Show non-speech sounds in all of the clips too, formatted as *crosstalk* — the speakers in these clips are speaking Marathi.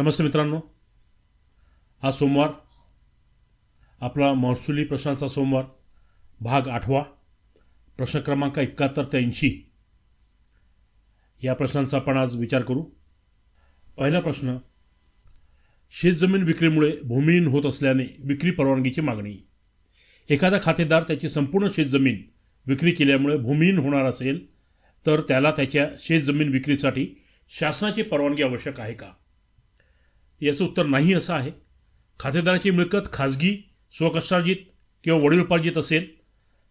नमस्ते मित्रांनो. आज सोमवार. आपला महसुली प्रश्नांचा सोमवार भाग आठवा. प्रश्न क्रमांक एकाहत्तर ते ऐंशी. या प्रश्नांचा आपण आज विचार करू. पहिला प्रश्न शेतजमीन विक्रीमुळे भूमिहीन होत असल्याने विक्री परवानगीची मागणी. एखादा खातेदार त्याची संपूर्ण शेतजमीन विक्री केल्यामुळे भूमिहीन होणार असेल तर त्याला त्याच्या शेतजमीन विक्रीसाठी शासनाची परवानगी आवश्यक आहे का? याचं उत्तर नाही असं आहे. खातेदाराची मिळकत खाजगी स्वकष्टार्जित किंवा वडीलोपार्जित असेल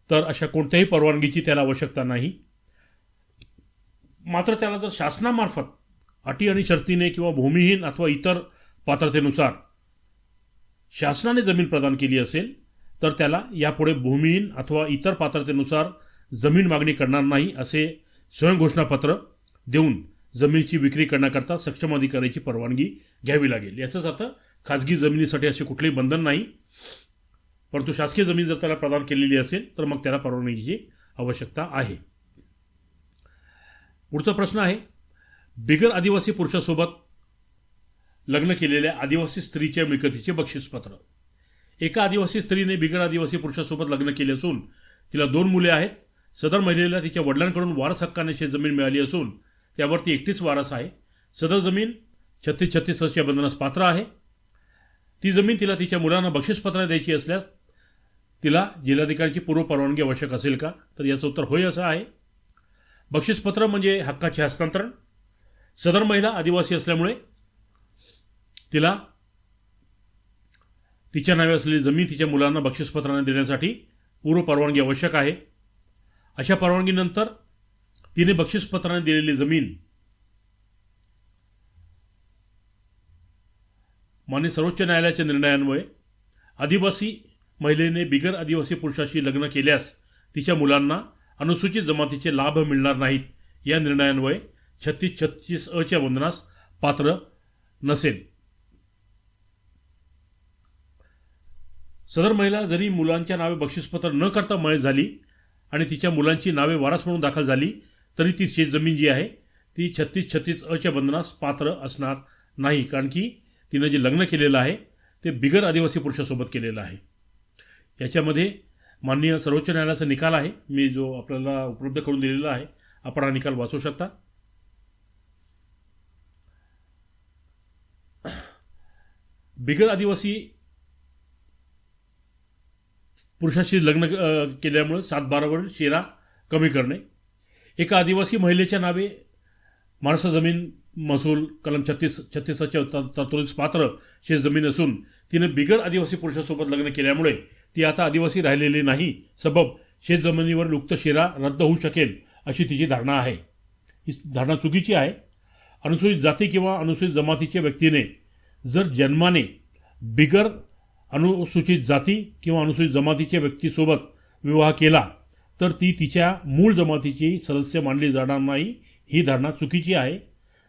तर अशा कोणत्याही परवानगीची त्याला आवश्यकता नाही. मात्र त्याला जर शासनामार्फत अटी आणि शर्तीने किंवा भूमिहीन अथवा इतर पात्रतेनुसार शासनाने जमीन प्रदान केली असेल तर त्याला यापुढे भूमिहीन अथवा इतर पात्रतेनुसार जमीन मागणी करणार नाही असे स्वयंघोषणापत्र देऊन जमिनीची विक्री करण्याकरता सक्षम अधिकाऱ्याची परवानगी घ्यावी लागेल. याचंच आता खाजगी जमिनीसाठी असे कुठलेही बंधन नाही. परंतु शासकीय जमीन जर त्याला प्रदान केलेली असेल तर मग त्याला परवानगीची आवश्यकता आहे. पुढचा प्रश्न आहे बिगर आदिवासी पुरुषासोबत लग्न केलेल्या आदिवासी स्त्रीच्या मिळकतीचे बक्षीसपत्र. एका आदिवासी स्त्रीने बिगर आदिवासी पुरुषासोबत लग्न केले असून तिला दोन मुले आहेत. सदर महिलेला तिच्या वडिलांकडून वारस हक्काने शेतजमीन मिळाली असून त्यावर ती एकटीच वारस आहे. सदर जमीन छत्तीस छत्तीस वर्षीय बंधनास पात्र आहे. ती जमीन तिला तिच्या मुलांना बक्षीसपत्र द्यायची असल्यास तिला जिल्हाधिकाऱ्यांची पूर्व परवानगी आवश्यक असेल का? तर याचं उत्तर होय असं आहे. बक्षीसपत्र म्हणजे हक्काचे हस्तांतरण. सदर महिला आदिवासी असल्यामुळे तिला तिच्या नावे असलेली जमीन तिच्या मुलांना बक्षीसपत्राने देण्यासाठी पूर्व परवानगी आवश्यक आहे. अशा परवानगीनंतर तिने बक्षीसपत्राने दिलेली जमीन. माने सर्वोच्च न्यायालयाच्या निर्णयांमुळे आदिवासी महिलेने बिगर आदिवासी पुरुषाशी लग्न केल्यास तिच्या मुलांना अनुसूचित जमातीचे लाभ मिळणार नाहीत. या निर्णयांमुळे छत्तीस छत्तीस अच्या बंधनास पात्र नसेल. सदर महिला जरी मुलांच्या नावे बक्षीसपत्र न करता मय झाली आणि तिच्या मुलांची नावे वारस म्हणून दाखल झाली तरी ती शेतजमीन जी आहे ती छत्तीस छत्तीस अच्या बंधनास पात्र असणार नाही. कारण की तिनं जे लग्न केलेलं आहे ते बिगर आदिवासी पुरुषासोबत केलेलं आहे. याच्यामध्ये माननीय सर्वोच्च न्यायालयाचा निकाल आहे. मी जो आपल्याला उपलब्ध करून दिलेला आहे आपण हा निकाल वाचू शकता. बिगर आदिवासी पुरुषाशी लग्न केल्यामुळे सात बारावर शेरा कमी करणे एका आदिवासी महिलेच्या नावे माणसं जमीन महसूल कलम छत्तीस छत्तीसाच्या तत्वरीस पात्र शेत जमीन असून तिने बिगर आदिवासी पुरुषासोबत लग्न केल्यामुळे ती आता आदिवासी राहिलेली नाही सबब शेत जमिनीवर लुप्त शेरा रद्द होऊ शकेल अशी तिची धारणा आहे. ही धारणा चुकीची आहे. अनुसूचित जाती किंवा अनुसूचित जमातीच्या व्यक्तीने जर जन्माने बिगर अनुसूचित जाती किंवा अनुसूचित जमातीच्या व्यक्तीसोबत विवाह केला तर ती तिच्या मूळ जमातीची सदस्य मानली जाणार नाही. ही धारणा चुकीची आहे.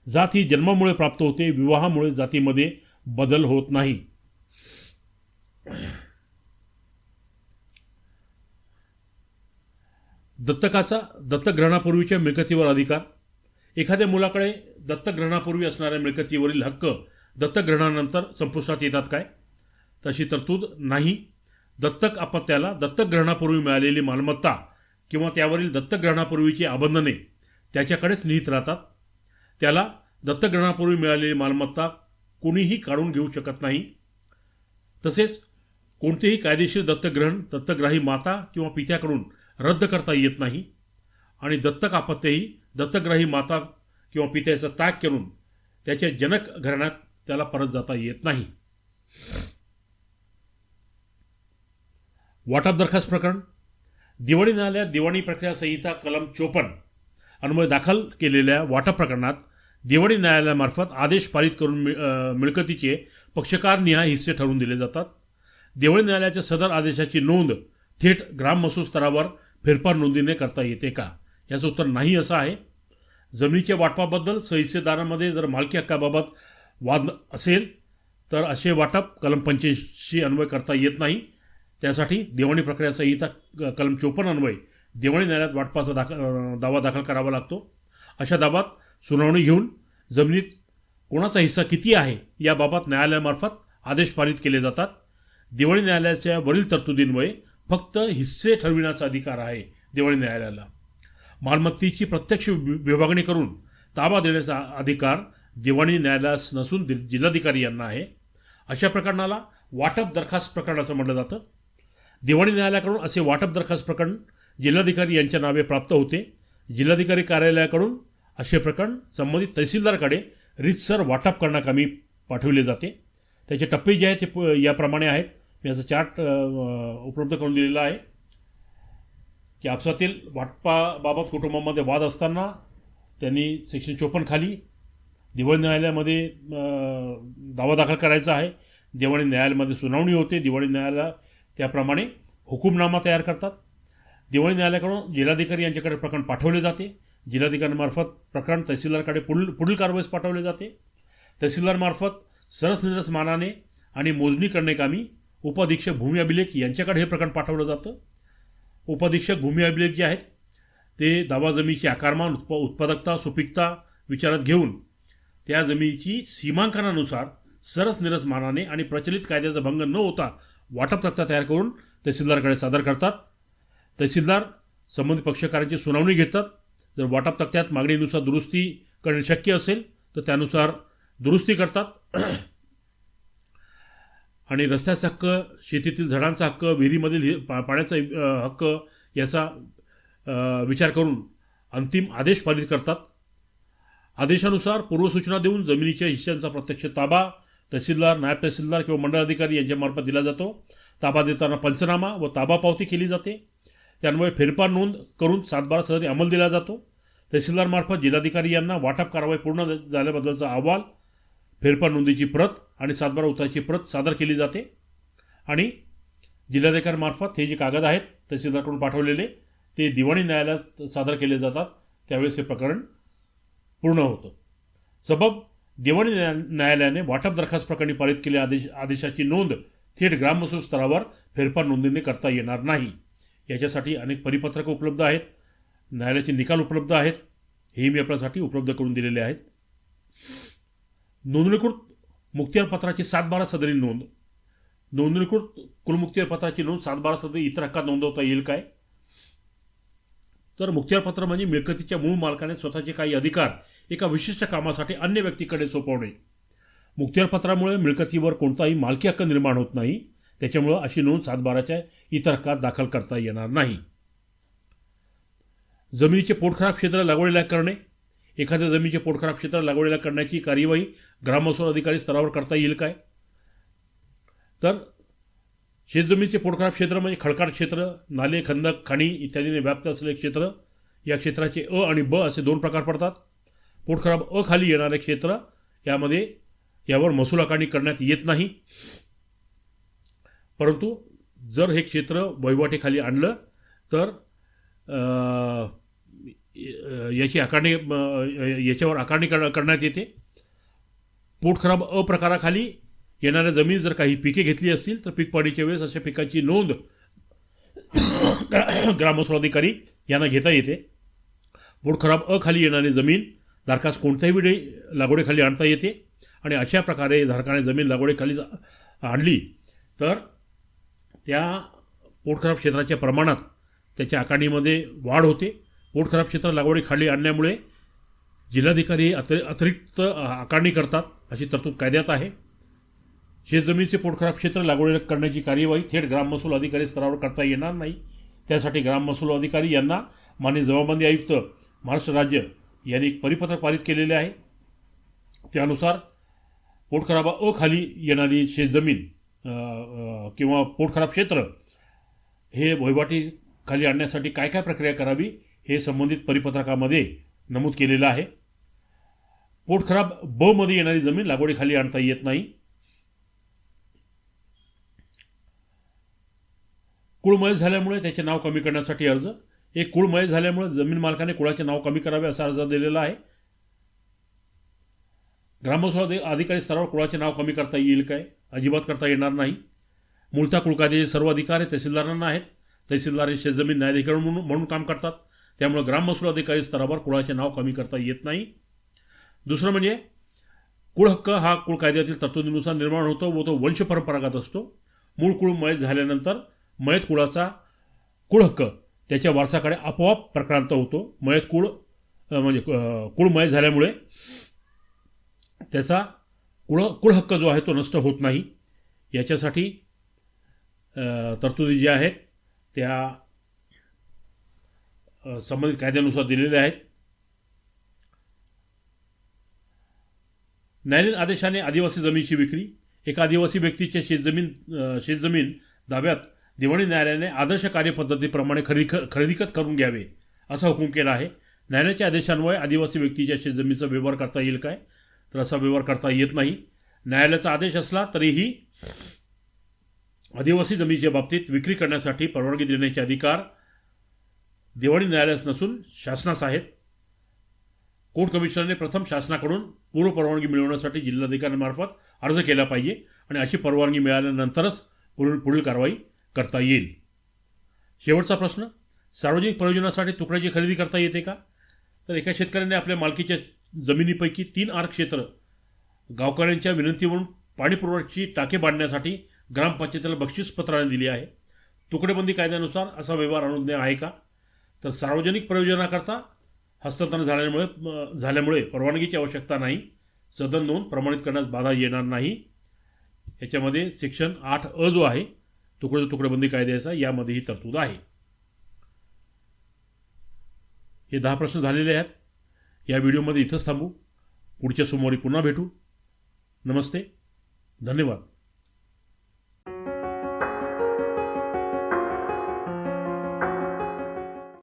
जात ही जन्मामुळे प्राप्त होते विवाहामुळे जातीमध्ये बदल होत नाही. दत्तकाचा दत्तग्रहणापूर्वीच्या मिळकतीवर अधिकार. एखाद्या मुलाकडे दत्तग्रहणापूर्वी असणाऱ्या मिळकतीवरील हक्क दत्तग्रहणानंतर संपुष्टात येतात काय? तशी तरतूद नाही. दत्तक अपत्याला दत्तग्रहणापूर्वी मिळालेली मालमत्ता किंवा त्यावरील दत्तग्रहणापूर्वीची आबंधने त्याच्याकडेच निहित राहतात. त्याला दत्तग्रहणापूर्वी मिळालेली मालमत्ता कोणीही काढून घेऊ शकत नाही. तसेच कोणतेही कायदेशीर दत्तग्रहण दत्तग्राही माता किंवा पित्याकडून रद्द करता येत नाही आणि दत्तक आपत्तेही दत्तग्राही माता किंवा पित्याचा त्याग करून त्याच्या जनक घराण्यात त्याला परत जाता येत नाही. वाटप दरखास्त प्रकरण दिवाणी न्यायालयात दिवाणी प्रक्रिया संहिता कलम चोपन्न अन्वय दाखल केलेल्या वाटप प्रकरणात दिवाणी न्यायालयामार्फत आदेश पारित करून मिळ- मिळकतीचे पक्षकार निहाय हिस्से ठरवून दिले जातात. दिवाणी न्यायालयाच्या सदर आदेशाची नोंद थेट ग्राम महसूल स्तरावर फेरफार नोंदीने करता येते का? याचं उत्तर नाही असं आहे. जमिनीच्या वाटपाबद्दल सहिस्सेदारांमध्ये जर मालकी हक्काबाबत वाद असेल तर असे वाटप कलम पंच्याऐंशी अन्वय करता येत नाही. त्यासाठी देवाणी प्रक्रिया संहिता क- कलम चोपन्न अन्वय देवाणी न्यायालयात वाटपाचा दाखल दावा दाखल करावा लागतो. अशा दाबात सुनावणी घेऊन जमिनीत कोणाचा हिस्सा किती आहे याबाबत न्यायालयामार्फत आदेश पारित केले जातात. दिवाळी न्यायालयाच्या वरील तरतुदींमुळे फक्त हिस्से ठरविण्याचा अधिकार आहे दिवाळी न्यायालयाला. मालमत्तेची प्रत्यक्ष वि- विभागणी करून ताबा देण्याचा अधिकार दिवाणी न्यायालयास नसून दि- जिल्हाधिकारी यांना आहे. अशा प्रकरणाला वाटप दरखास्त प्रकरण असं म्हटलं जातं. दिवाणी न्यायालयाकडून असे वाटप दरखास्त प्रकरण जिल्हाधिकारी यांच्या नावे प्राप्त होते. जिल्हाधिकारी कार्यालयाकडून असे प्रकरण संबंधित तहसीलदारकडे रितसर वाटप करण्याकामी पाठवले जाते. त्याचे टप्पे जे आहेत ते प- याप्रमाणे आहेत. मी याचा चार्ट उपलब्ध करून दिलेला आहे. की आपसातील वाटपाबाबत कुटुंबामध्ये वाद असताना त्यांनी सेक्शन चोपन्न खाली दिवाळी न्यायालयामध्ये दावा दाखल करायचा आहे. दिवाळी न्यायालयामध्ये सुनावणी होते. दिवाळी न्यायालय त्याप्रमाणे हुकुमनामा तयार करतात. दिवाळी न्यायालयाकडून जिल्हाधिकारी यांच्याकडे प्रकरण पाठवले जाते. जिल्हाधिकाऱ्यांमार्फत प्रकरण तहसीलदारकडे पुढील पुढील कारवाईस पाठवले जाते. तहसीलदारमार्फत सरस मानाने आणि मोजणी करणे कामी उपाधीक्षक भूमी अभिलेख यांच्याकडे हे प्रकरण पाठवलं जातं. उपाधीक्षक भूमी अभिलेख जे आहेत ते दावा जमिनीची आकारमान उत्प उत्पादकता सुपीकता विचारात घेऊन त्या जमिनीची सीमांकनानुसार सरसनिरस मानाने आणि प्रचलित कायद्याचा भंग न होता वाटप तक्ता तयार करून तहसीलदारकडे सादर करतात. तहसीलदार संबंधित पक्षकारांची सुनावणी घेतात. जर वाटप तक्त्यात मागणीनुसार दुरुस्ती करणे शक्य असेल तर त्यानुसार दुरुस्ती करतात. आणि रस्त्याचा हक्क शेतीतील झाडांचा हक्क विहिरीमधील पा- पाण्याचा हक्क याचा विचार करून अंतिम आदेश पारित करतात. आदेशानुसार पूर्वसूचना देऊन जमिनीच्या हिश्श्यांचा प्रत्यक्ष ताबा तहसीलदार नायब तहसीलदार किंवा मंडळ अधिकारी यांच्यामार्फत दिला जातो. ताबा देताना पंचनामा व ताबा पावती केली जाते. त्यामुळे फेरफार नोंद करून सातबारा सदरी अंमल दिला जातो. तहसीलदारमार्फत जिल्हाधिकारी यांना वाटप कारवाई पूर्ण झाल्याबद्दलचा अहवाल फेरफार नोंदीची प्रत आणि सातबारा उताची प्रत सादर केली जाते. आणि जिल्हाधिकाऱ्यांमार्फत हे जे कागद आहेत तहसीलदारकडून पाठवलेले ते दिवाणी न्यायालयात सादर केले जातात. त्यावेळेस हे प्रकरण पूर्ण होतं. सबब दिवाणी न्यायालयाने वाटप दरखास्त प्रकरणी पारित केलेल्या आदेश आदेशाची नोंद थेट ग्राममसूल स्तरावर फेरफार नोंदणी करता येणार नाही. याच्यासाठी अनेक परिपत्रकं उपलब्ध आहेत. न्यायालयाचे निकाल उपलब्ध आहेत. हेही मी आपल्यासाठी उपलब्ध करून दिलेले आहेत. नोंदणीकृत मुक्तियार पत्राची सात बारा सदरी नोंद. नोंदणीकृत कुलमुक्तियार पत्राची नोंद सात बारा सदरी इतर हक्कात नोंदवता येईल काय? तर मुक्तियार पत्र म्हणजे मिळकतीच्या मूळ मालकाने स्वतःचे काही अधिकार एका विशिष्ट कामासाठी अन्य व्यक्तीकडे सोपवणे. मुक्तिवारपत्रामुळे मिळकतीवर कोणताही मालकी हक्क निर्माण होत नाही. त्याच्यामुळं अशी नोंद सातबाराच्या इतर हक्कात दाखल करता येणार नाही. जमिनीचे पोटखराब क्षेत्र लागवडीला करणे. एखाद्या जमिनीचे पोटखराब क्षेत्र लागवडीला करण्याची कार्यवाही ग्राममहसूल अधिकारी स्तरावर करता येईल काय? तर शेतजमिनीचे पोटखराब क्षेत्र म्हणजे खडकाळ क्षेत्र नाले खंदक खाणी इत्यादीने व्याप्त असलेले क्षेत्र. या क्षेत्राचे अ आणि ब असे दोन प्रकार पडतात. पोटखराब अ खाली येणारे क्षेत्र यामध्ये यावर महसूल आकारणी करण्यात येत नाही. परंतु जर हे क्षेत्र वैवाटेखाली आणलं तर याची आकारणी याच्यावर आकारणी कर करण्यात येते. पोटखराब अ प्रकाराखाली येणाऱ्या जमीन जर काही पिके घेतली असतील तर पीक पाणीच्या वेळेस अशा पिकाची नोंद *coughs* ग्रामस्वराधिकारी यांना घेता येते. पोटखराब अ खाली येणारी जमीन धारकास कोणत्याही वेळी लागवडीखाली आणता येते आणि अशा प्रकारे धारकाने जमीन लागवडीखाली जा- आणली तर त्या पोटखराब क्षेत्राच्या प्रमाणात त्याच्या आकारणीमध्ये वाढ होते. पोटखराब क्षेत्र लागवडीखाली आणल्यामुळे जिल्हाधिकारी अति अतिरिक्त आकारणी करतात अशी तरतूद कायद्यात आहे. शेतजमिनीचे पोटखराब क्षेत्र लागवड करण्याची कार्यवाही थेट ग्राममहसूल अधिकारी स्तरावर करता येणार नाही. त्यासाठी ग्राममहसूल अधिकारी यांना मान्य जबाबंदी आयुक्त महाराष्ट्र राज्य यांनी एक परिपत्रक पारित केलेले आहे. त्यानुसार पोटखराबा अ खाली येणारी शेतजमीन किंवा पोटखराब क्षेत्र हे वहिवाटी खाली आणण्यासाठी काय काय प्रक्रिया करावी हे संबंधित परिपत्रकामध्ये नमूद केलेलं आहे. पोटखराब ब मध्ये येणारी जमीन लागवडीखाली आणता येत नाही. कुळमय झाल्यामुळे त्याचे नाव कमी करण्यासाठी अर्ज एक कुळमय झाल्यामुळे जमीन मालकाने कुळाचे नाव कमी करावे असा अर्ज दिलेला आहे. ग्रामस्व अधिकारी स्तरावर कुळाचे नाव कमी करता येईल काय? अजिबात करता येणार नाही. मूळता कुळकायद्याचे सर्व अधिकार हे तहसीलदारांना आहेत. तहसीलदार हे शेतजमीन न्यायाधिकरण म्हणून म्हणून काम करतात. त्यामुळे ग्राममहसूल अधिकारी स्तरावर कुळाचे नाव कमी करता येत नाही. दुसरं म्हणजे कुळ हक्क हा कुळ कायद्यातील तरतुदीनुसार निर्माण होतो व तो वंश परंपरागत असतो. मूळ कुळ मयत झाल्यानंतर मयत कुळाचा कुळ हक्क त्याच्या वारसाकडे आपोआप प्रक्रांत होतो. मयत कुळ म्हणजे कुळ मयत झाल्यामुळे त्याचा कुळ कुळ हक्क जो आहे तो नष्ट होत नाही. याच्यासाठी तरतुदी ज्या आहेत त्या संबंधित कायद्यानुसार दिलेल्या आहेत. न्यायालयीन आदेशाने आदिवासी जमिनीची विक्री एका आदिवासी व्यक्तीच्या शेतजमीन शेतजमीन दाव्यात दिवाणी न्यायालयाने आदर्श कार्यपद्धतीप्रमाणे खरेदी खरेदीकत करून घ्यावे असा हुकूम केला आहे. न्यायालयाच्या आदेशान्वये आदिवासी व्यक्तीच्या शेतजमिनीचा व्यवहार करता येईल काय? तर असा व्यवहार करता येत नाही. न्यायालयाचा आदेश असला तरीही आदिवासी जमिनीच्या बाबतीत विक्री करण्यासाठी परवानगी देण्याचे अधिकार दिवाणी न्यायालयास नसून शासनास आहेत. कोर्ट कमिशनरने प्रथम शासनाकडून पूर्व परवानगी मिळवण्यासाठी जिल्हाधिकाऱ्यांमार्फत अर्ज केला पाहिजे आणि अशी परवानगी मिळाल्यानंतरच पुढील पुढील कारवाई करता येईल? शेवटचा प्रश्न सार्वजनिक प्रयोजनासाठी तुकड्याची खरेदी करता येते का? तर एका शेतकऱ्याने आपल्या मालकीच्या जमिनीपैकी तीन आर क्षेत्र गावकऱ्यांच्या विनंतीवरून पाणीपुरवठ्याची टाके बांधण्यासाठी ग्रामपंचायतीला बक्षीसपत्राने दिली आहे. तुकडेबंदी कायद्यानुसार असा व्यवहार अनुज्ञा आहे का? तर सार्वजनिक प्रयोजनाकरता हस्तांतरण झाल्यामुळे झाल्यामुळे परवानगीची आवश्यकता नाही. सदन नोंद प्रमाणित करण्यास बाधा येणार नाही. याच्यामध्ये सेक्शन आठ अ जो आहे तुकडे तुकडेबंदी कायद्याचा यामध्ये ही तरतूद आहे. हे दहा प्रश्न झालेले आहेत. या व्हिडिओमध्ये इथंच थांबू. पुढच्या सोमवारी पुन्हा भेटू. नमस्ते. धन्यवाद.